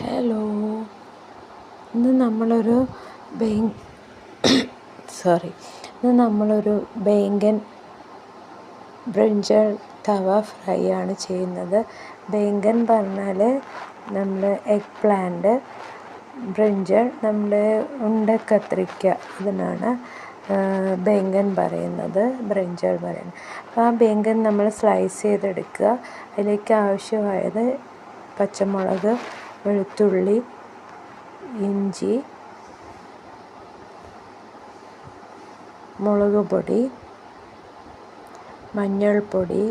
Hello ഇന്ന് നമ്മളൊരു sorry ഇന്ന് നമ്മളൊരു ബേങ്കൻ ബ്രിഞ്ചൽ തവ ഫ്രൈ ആണ് ചെയ്യുന്നത്. ബേങ്കൻ പറഞ്ഞാൽ നമ്മൾ എഗ് പ്ലാന്റ് ബ്രിഞ്ചൽ നമ്മൾ ഉണ്ട കത്തിരിക്ക അതിനാണ് ബേങ്കൻ പറയുന്നത് ബ്രിഞ്ചൽ പറയുന്നത്. അപ്പോൾ ആ ബേങ്കൻ നമ്മൾ സ്ലൈസ് ചെയ്തെടുക്കുക. അതിലേക്ക് ആവശ്യമായത് പച്ചമുളക് വെളുത്തുള്ളി ഇഞ്ചി മുളക് പൊടി മഞ്ഞൾപ്പൊടി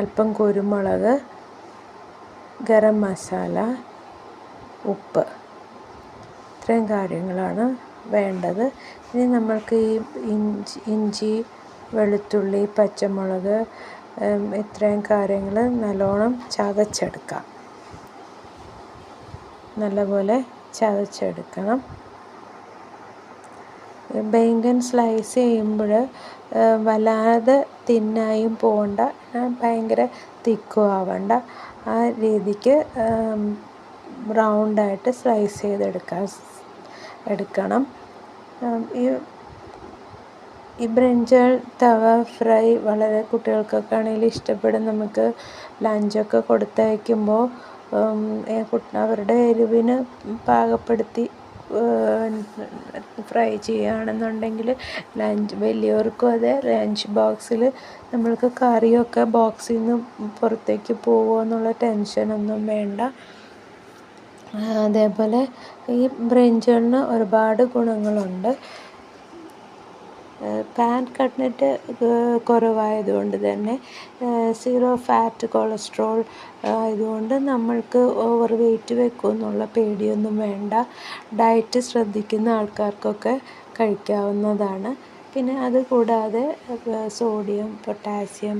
അല്പം കുരുമുളക് ഗരം മസാല ഉപ്പ്. ഇത്രയും കാര്യങ്ങളാണ് വേണ്ടത്. ഇനി നമ്മൾക്ക് ഈ ഇഞ്ചി ഇഞ്ചി വെളുത്തുള്ളി പച്ചമുളക് ഇത്രയും കാര്യങ്ങൾ നല്ലോണം ചതച്ചെടുക്കാം. നല്ലപോലെ ചതച്ചെടുക്കണം. ബേങ്കൻ സ്ലൈസ് ചെയ്യുമ്പോൾ വല്ലാതെ തിന്നായും പോകണ്ട ഭയങ്കര തിക്കും ആവണ്ട. ആ രീതിക്ക് റൗണ്ടായിട്ട് സ്ലൈസ് ചെയ്തെടുക്കാൻ എടുക്കണം. ഈ ഈ ബ്രിഞ്ചൽ തവ ഫ്രൈ വളരെ കുട്ടികൾക്കൊക്കെ ആണെങ്കിൽ ഇഷ്ടപ്പെടും. നമുക്ക് ലഞ്ചൊക്കെ കൊടുത്തയക്കുമ്പോൾ അവരുടെ എരിവിന് പാകപ്പെടുത്തി ഫ്രൈ ചെയ്യുകയാണെന്നുണ്ടെങ്കിൽ ലഞ്ച് വലിയവർക്കും അതെ ലഞ്ച് ബോക്സിൽ നമ്മൾക്ക് കറിയൊക്കെ ബോക്സിൽ നിന്ന് പുറത്തേക്ക് പോകുമോ എന്നുള്ള ടെൻഷനൊന്നും വേണ്ട. അതേപോലെ ഈ ബ്രിഞ്ചലിന് ഒരുപാട് ഗുണങ്ങളുണ്ട്. പാൻ കട്ട്നെറ്റ് കുറവായതുകൊണ്ട് തന്നെ സീറോ ഫാറ്റ് കൊളസ്ട്രോൾ ആയതുകൊണ്ട് നമ്മൾക്ക് ഓവർ വെയിറ്റ് വെക്കുമെന്നുള്ള പേടിയൊന്നും വേണ്ട. ഡയറ്റ് ശ്രദ്ധിക്കുന്ന ആൾക്കാർക്കൊക്കെ കഴിക്കാവുന്നതാണ്. പിന്നെ അത് കൂടാതെ സോഡിയം പൊട്ടാസ്യം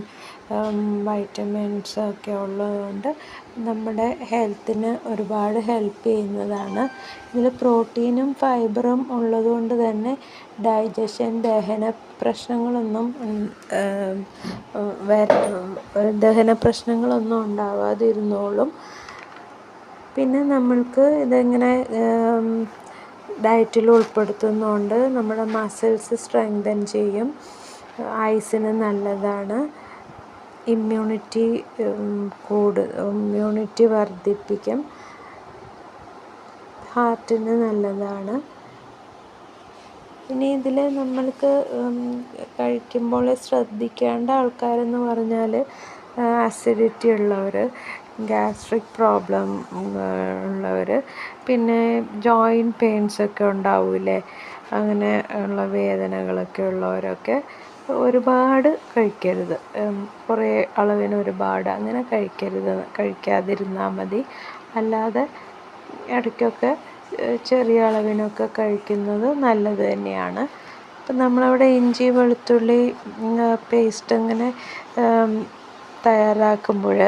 വൈറ്റമിൻസ് ഒക്കെ ഉള്ളതുകൊണ്ട് നമ്മുടെ ഹെൽത്തിന് ഒരുപാട് ഹെൽപ്പ് ചെയ്യുന്നതാണ്. ഇതിൽ പ്രോട്ടീനും ഫൈബറും ഉള്ളതുകൊണ്ട് തന്നെ ഡൈജഷൻ ദഹന പ്രശ്നങ്ങളൊന്നും ദഹന പ്രശ്നങ്ങളൊന്നും ഉണ്ടാവാതിരുന്നോളും. പിന്നെ നമ്മൾക്ക് ഇതെങ്ങനെ ഡയറ്റിൽ ഉൾപ്പെടുത്തുന്നതുകൊണ്ട് നമ്മുടെ മസിൽസ് സ്ട്രെങ്തൻ ചെയ്യും. ഐസിന് നല്ലതാണ്. ഇമ്മ്യൂണിറ്റി കൂട് ഇമ്മ്യൂണിറ്റി വർദ്ധിപ്പിക്കും. ഹാർട്ടിന് നല്ലതാണ്. ഇനി ഇതിൽ നമ്മൾക്ക് കഴിക്കുമ്പോൾ ശ്രദ്ധിക്കേണ്ട ആൾക്കാരെന്ന് പറഞ്ഞാൽ അസിഡിറ്റി ഉള്ളവർ ഗ്യാസ്ട്രിക് പ്രോബ്ലം ഉള്ളവർ പിന്നെ ജോയിന്റ് പെയിൻസൊക്കെ ഉണ്ടാവില്ലേ അങ്ങനെ ഉള്ള വേദനകളൊക്കെ ഉള്ളവരൊക്കെ ഒരുപാട് കഴിക്കരുത്. കുറേ അളവിന് ഒരുപാട് അങ്ങനെ കഴിക്കരുത്. കഴിക്കാതിരുന്നാൽ മതി. അല്ലാതെ ഇടയ്ക്കൊക്കെ ചെറിയ അളവിനൊക്കെ കഴിക്കുന്നത് നല്ലത് തന്നെയാണ്. അപ്പം നമ്മളവിടെ ഇഞ്ചി വെളുത്തുള്ളി പേസ്റ്റ് അങ്ങനെ തയ്യാറാക്കുമ്പോൾ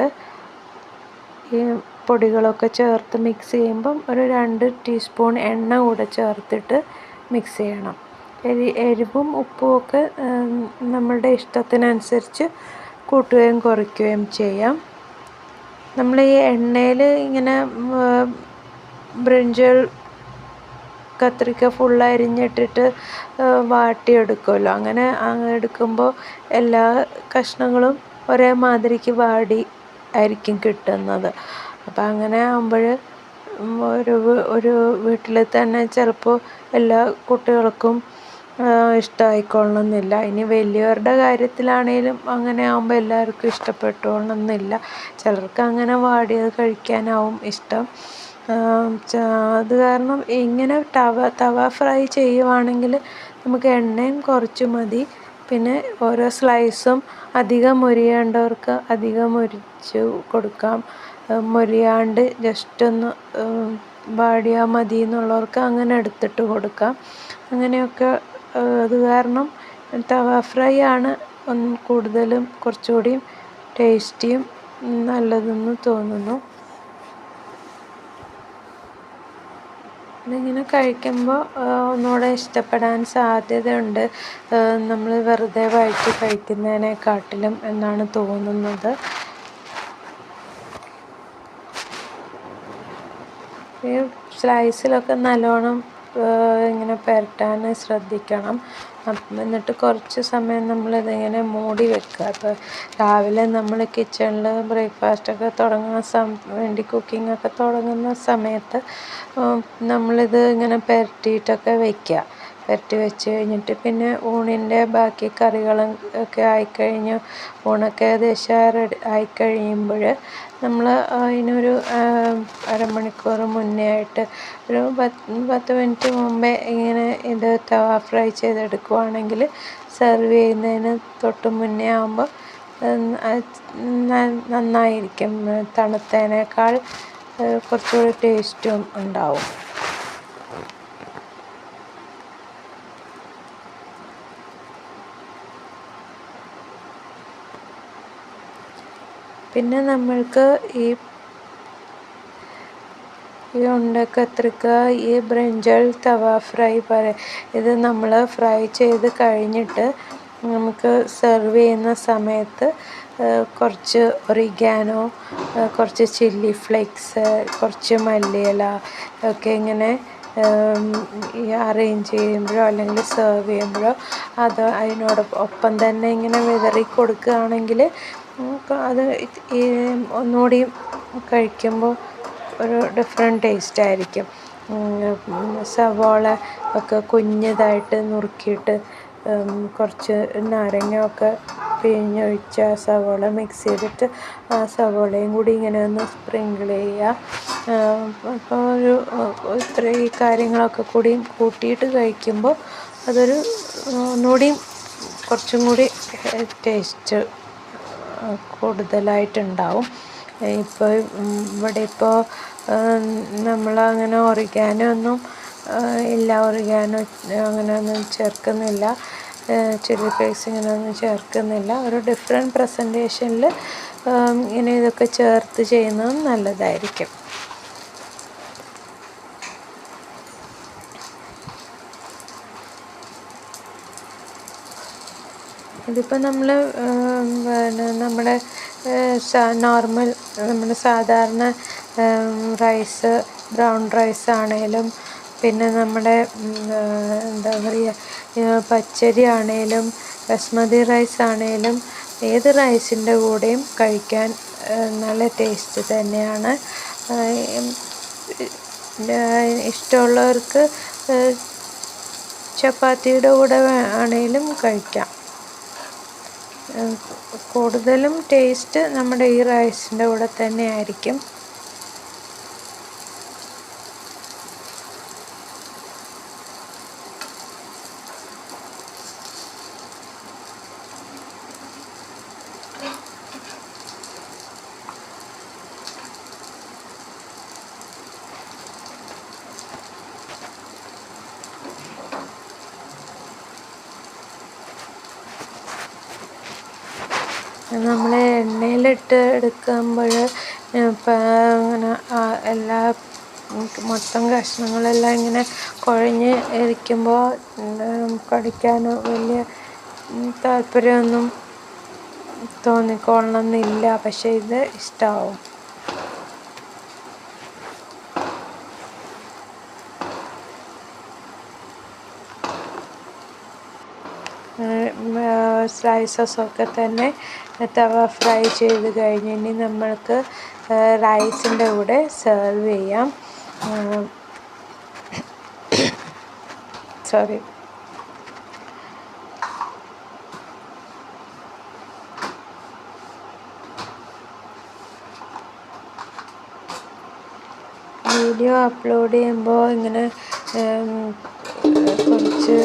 ഈ പൊടികളൊക്കെ ചേർത്ത് മിക്സ് ചെയ്യുമ്പം ഒരു രണ്ട് ടീസ്പൂൺ എണ്ണ കൂടെ ചേർത്തിട്ട് മിക്സ് ചെയ്യണം. എരിവും ഉപ്പും ഒക്കെ നമ്മളുടെ ഇഷ്ടത്തിനനുസരിച്ച് കൂട്ടുകയും കുറയ്ക്കുകയും ചെയ്യാം. നമ്മൾ ഈ എണ്ണയിൽ ഇങ്ങനെ ബ്രിഞ്ചൽ കത്രിക്ക ഫുൾ അരിഞ്ഞിട്ടിട്ട് വാട്ടിയെടുക്കുമല്ലോ. അങ്ങനെ എടുക്കുമ്പോൾ എല്ലാ കഷ്ണങ്ങളും ഒരേ മാതിരിക്ക് വാടി ആയിരിക്കും കിട്ടുന്നത്. അപ്പം അങ്ങനെ ആകുമ്പോൾ ഒരു ഒരു വീട്ടിൽ തന്നെ ചിലപ്പോൾ എല്ലാ കുട്ടികൾക്കും ഇഷ്ടമായിക്കൊള്ളണമെന്നില്ല ഇനി വലിയവരുടെ കാര്യത്തിലാണേലും അങ്ങനെ ആകുമ്പോൾ എല്ലാവർക്കും ഇഷ്ടപ്പെട്ടോളണമെന്നില്ല ചിലർക്ക് അങ്ങനെ വാടിയത് കഴിക്കാനാവും ഇഷ്ടം. അത് കാരണം ഇങ്ങനെ തവ തവ ഫ്രൈ ചെയ്യുവാണെങ്കിൽ നമുക്ക് എണ്ണയും കുറച്ച് മതി. പിന്നെ ഓരോ സ്ലൈസും അധികം മുരിയേണ്ടവർക്ക് അധികം മുരിച്ച് കൊടുക്കാം. മുരിയാണ്ട് ജസ്റ്റ് ഒന്ന് വാടിയാൽ മതി എന്നുള്ളവർക്ക് അങ്ങനെ എടുത്തിട്ട് കൊടുക്കാം. അങ്ങനെയൊക്കെ അത് കാരണം തവ ഫ്രൈ ആണ് കൂടുതലും കുറച്ചുകൂടിയും ടേസ്റ്റിയും നല്ലതെന്ന് തോന്നുന്നു. ഇതിങ്ങനെ കഴിക്കുമ്പോൾ ഒന്നുകൂടെ ഇഷ്ടപ്പെടാൻ സാധ്യതയുണ്ട്. നമ്മൾ വെറുതെ വഴറ്റി കഴിക്കുന്നതിനെക്കാട്ടിലും എന്നാണ് തോന്നുന്നത്. സ്ലൈസിലൊക്കെ നല്ലോണം ഇങ്ങനെ പുരട്ടാൻ ശ്രദ്ധിക്കണം. എന്നിട്ട് കുറച്ച് സമയം നമ്മളിതിങ്ങനെ മൂടി വെക്കുക. അപ്പോൾ രാവിലെ നമ്മൾ കിച്ചണിൽ ബ്രേക്ക്ഫാസ്റ്റൊക്കെ തുടങ്ങുന്ന സം വേണ്ടി കുക്കിങ്ങൊക്കെ തുടങ്ങുന്ന സമയത്ത് നമ്മളിത് ഇങ്ങനെ പുരട്ടിയിട്ടൊക്കെ വയ്ക്കുക പുരട്ടി വെച്ച് കഴിഞ്ഞിട്ട് പിന്നെ ഊണിന്റെ ബാക്കി കറികളും ഒക്കെ ആയിക്കഴിഞ്ഞ്. ഊണൊക്കെ ഏകദേശം റെഡി ആയിക്കഴിയുമ്പോൾ നമ്മൾ അതിനൊരു അരമണിക്കൂർ മുന്നേ ആയിട്ട് ഒരു പത്ത് പത്ത് മിനിറ്റ് മുമ്പേ ഇങ്ങനെ ഇത് തവ ഫ്രൈ ചെയ്തെടുക്കുവാണെങ്കിൽ സെർവ് ചെയ്യുന്നതിന് തൊട്ട് മുന്നേ ആകുമ്പോൾ നന്നായിരിക്കും. തണുത്തതിനേക്കാൾ കുറച്ചുകൂടി ടേസ്റ്റും ഉണ്ടാവും. പിന്നെ നമ്മൾക്ക് ഈ ഈ ഉണ്ടക്കത്രിക്ക ഈ ബ്രിഞ്ചൽ തവ ഫ്രൈ പറയും ഇത് നമ്മൾ ഫ്രൈ ചെയ്ത് കഴിഞ്ഞിട്ട് നമുക്ക് സെർവ് ചെയ്യുന്ന സമയത്ത് കുറച്ച് ഒറിഗാനോ കുറച്ച് ചില്ലി ഫ്ലേക്സ് കുറച്ച് മല്ലിയില ഒക്കെ ഇങ്ങനെ അറേഞ്ച് ചെയ്യുമ്പോഴോ അല്ലെങ്കിൽ സെർവ് ചെയ്യുമ്പോഴോ അത് അതിനോടൊപ്പം തന്നെ ഇങ്ങനെ വിതറി കൊടുക്കുകയാണെങ്കിൽ അത് ഈ ഒന്നുകൂടി കഴിക്കുമ്പോൾ ഒരു ഡിഫറെന്റ് ടേസ്റ്റ് ആയിരിക്കും. സവോള ഒക്കെ കുഞ്ഞതായിട്ട് നുറുക്കിയിട്ട് കുറച്ച് നാരങ്ങ ഒക്കെ പിഴിഞ്ഞൊഴിച്ച് ആ സവോള മിക്സ് ചെയ്തിട്ട് ആ സവോളയും കൂടി ഇങ്ങനെ ഒന്ന് സ്പ്രിങ്കിൾ ചെയ്യുക. അപ്പോൾ ഒരു ഇത്ര ഈ കാര്യങ്ങളൊക്കെ കൂടിയും കൂട്ടിയിട്ട് കഴിക്കുമ്പോൾ അതൊരു ഒന്നുകൂടി കുറച്ചും കൂടി ടേസ്റ്റ് കൂടുതലായിട്ടുണ്ടാവും. ഇപ്പോൾ ഇവിടെ ഇപ്പോൾ നമ്മളങ്ങനെ ഒറിഗാനോ ഒന്നും ഇല്ല. ഒറിഗാനോ അങ്ങനെ ഒന്നും ചേർക്കുന്നില്ല ചെറിയ ഫ്ലേക്സ് ഇങ്ങനെ ഒന്നും ചേർക്കുന്നില്ല. ഒരു ഡിഫറെന്റ് പ്രസന്റേഷനിൽ ഇങ്ങനെ ഇതൊക്കെ ചേർത്ത് ചെയ്യുന്നതും നല്ലതായിരിക്കും. ഇതിപ്പോൾ നമ്മൾ പിന്നെ നമ്മുടെ നോർമൽ നമ്മുടെ സാധാരണ റൈസ് ബ്രൗൺ റൈസ് ആണേലും പിന്നെ നമ്മുടെ എന്താ പറയുക പച്ചരി ആണേലും ബസ്മതി റൈസ് ആണേലും ഏത് റൈസിന്റെ കൂടെയും കഴിക്കാൻ നല്ല ടേസ്റ്റ് തന്നെയാണ്. ഇഷ്ടമുള്ളവർക്ക് ചപ്പാത്തിയുടെ കൂടെ ആണേലും കഴിക്കാം. കൂടുതലും ടേസ്റ്റ് നമ്മുടെ ഈ റൈസിന്റെ കൂടെ തന്നെ ആയിരിക്കും നമ്മൾ എണ്ണയിലിട്ട് എടുക്കുമ്പോൾ അങ്ങനെ എല്ലാ മൊത്തം കഷ്ണങ്ങളെല്ലാം ഇങ്ങനെ കുഴഞ്ഞ് ഇരിക്കുമ്പോൾ കടിക്കാൻ വലിയ താല്പര്യമൊന്നും തോന്നിക്കൊള്ളണമെന്നില്ല. പക്ഷേ ഇത് ഇഷ്ടമാവും സ്ലൈസസൊക്കെ തന്നെ തവ ഫ്രൈ ചെയ്ത് കഴിഞ്ഞ് ഇനി നമ്മൾക്ക് റൈസിന്റെ കൂടെ സെർവ് ചെയ്യാം. സോറി വീഡിയോ അപ്ലോഡ് ചെയ്യുമ്പോൾ ഇങ്ങനെ കുറച്ച്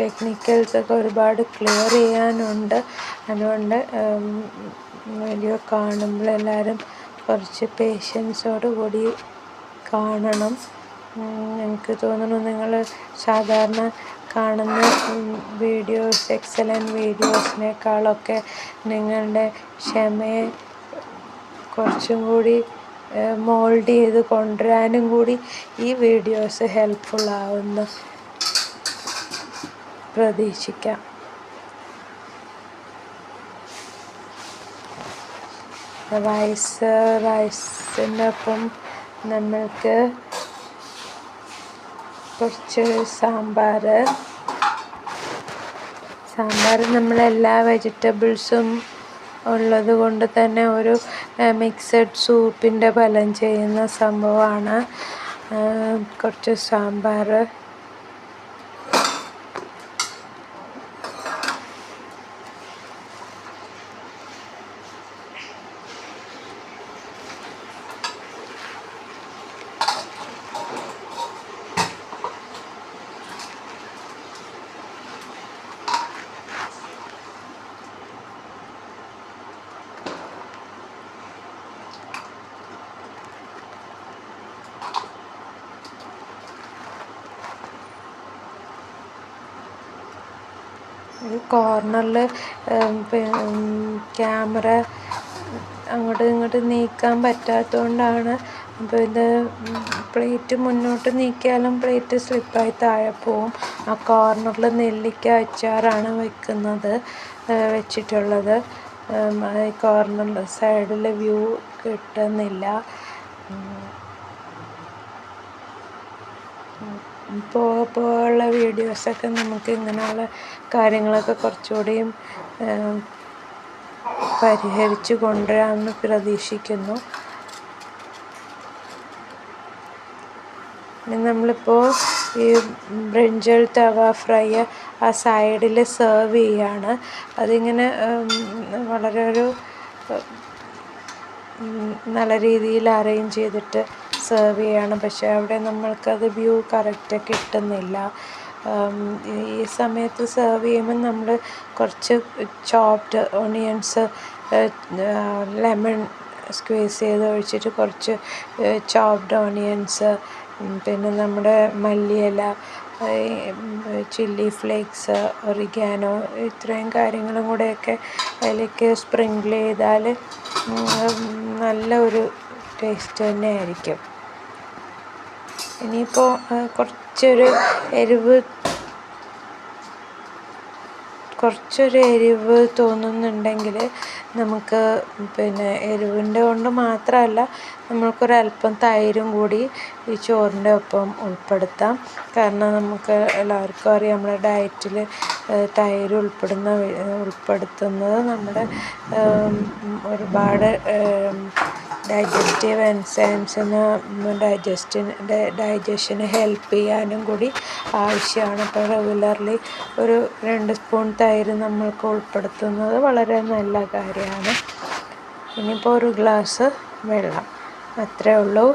ടെക്നിക്കൽസൊക്കെ ഒരുപാട് ക്ലിയർ ചെയ്യാനുണ്ട്. അതുകൊണ്ട് വീഡിയോ കാണുമ്പോൾ എല്ലാവരും കുറച്ച് പേഷ്യൻസോട് കൂടി കാണണം. എനിക്ക് തോന്നുന്നു നിങ്ങൾ സാധാരണ കാണുന്ന വീഡിയോസ് എക്സലന്റ് വീഡിയോസിനേക്കാളൊക്കെ നിങ്ങളുടെ ക്ഷമയെ കുറച്ചും കൂടി മോൾഡ് ചെയ്ത് കൊണ്ടുവരാനും കൂടി ഈ വീഡിയോസ് ഹെൽപ്ഫുൾ പ്രതീക്ഷിക്കാം. റൈസ് വയസ്സിനൊപ്പം നമ്മൾക്ക് കുറച്ച് സാമ്പാർ സാമ്പാർ നമ്മളെല്ലാ വെജിറ്റബിൾസും ഉള്ളത് കൊണ്ട് തന്നെ ഒരു മിക്സഡ് സൂപ്പിന്റെ ഫലം ചെയ്യുന്ന സംഭവമാണ്. കുറച്ച് സാമ്പാർ കോർണറിൽ ക്യാമറ അങ്ങോട്ടും ഇങ്ങോട്ടും നീക്കാൻ പറ്റാത്തതുകൊണ്ടാണ് അപ്പോൾ ഇത് പ്ലേറ്റ് മുന്നോട്ട് നീക്കിയാലും പ്ലേറ്റ് സ്ലിപ്പായി താഴെ പോവും. ആ കോർണറിൽ നെല്ലിക്ക അച്ചാറാണ് വെക്കുന്നത് വെച്ചിട്ടുള്ളത്. കോർണറിൽ സൈഡിൽ വ്യൂ കിട്ടുന്നില്ല. പോകെ പോകെയുള്ള വീഡിയോസൊക്കെ നമുക്ക് ഇങ്ങനെയുള്ള കാര്യങ്ങളൊക്കെ കുറച്ചുകൂടിയും പരിഹരിച്ചു കൊണ്ടുവരാമെന്ന് പ്രതീക്ഷിക്കുന്നു. നമ്മളിപ്പോൾ ഈ ബ്രിഞ്ചൽ തവ ഫ്രൈ ആ സൈഡിൽ സെർവ് ചെയ്യാണ്. അതിങ്ങനെ വളരെ ഒരു നല്ല രീതിയിൽ അറേഞ്ച് ചെയ്തിട്ട് സെർവ് ചെയ്യാണ്. പക്ഷേ അവിടെ നമ്മൾക്കത് വ്യൂ കറക്റ്റ് കിട്ടുന്നില്ല. ഈ സമയത്ത് സെർവ് ചെയ്യുമ്പോൾ നമ്മൾ കുറച്ച് ചോപ്ഡ് ഓണിയൻസ് ലെമൺ സ്ക്വീസ് ചെയ്ത് ഒഴിച്ചിട്ട് കുറച്ച് ചോപ്ഡ് ഓണിയൻസ് പിന്നെ നമ്മുടെ മല്ലിയില ചില്ലി ഫ്ലേക്സ് ഒറിഗാനോ ഇത്രയും കാര്യങ്ങളും കൂടെയൊക്കെ അതിലേക്ക് സ്പ്രിങ്കിൾ ചെയ്താൽ നല്ല ഒരു ടേസ്റ്റ് തന്നെയായിരിക്കും. ഇനിയിപ്പോൾ കുറച്ചൊരു എരിവ് കുറച്ചൊരു എരിവ് തോന്നുന്നുണ്ടെങ്കിൽ നമുക്ക് പിന്നെ എരിവിന്റെ കൊണ്ട് മാത്രമല്ല നമ്മൾക്കൊരല്പം തൈരും കൂടി ഈ ചോറിന്റെ ഒപ്പം ഉൾപ്പെടുത്താം. കാരണം നമുക്ക് എല്ലാവർക്കും അറിയാം നമ്മുടെ ഡയറ്റിൽ തൈര് ഉൾപ്പെടുന്ന ഉൾപ്പെടുത്തുന്നത് നമ്മുടെ ഒരുപാട് ഡൈജസ്റ്റീവ് എൻസൈംസിന് ഡൈജസ്റ്റിന് ഡൈജഷന് ഹെൽപ്പ് ചെയ്യാനും കൂടി ആവശ്യമാണ്. അപ്പോൾ റെഗുലർലി ഒരു രണ്ട് സ്പൂൺ തൈര് നമ്മൾക്ക് ഉൾപ്പെടുത്തുന്നത് വളരെ നല്ല കാര്യമാണ്. ഇനിയിപ്പോൾ ഒരു ഗ്ലാസ് വെള്ളം. അത്രയേ ഉള്ളൂ.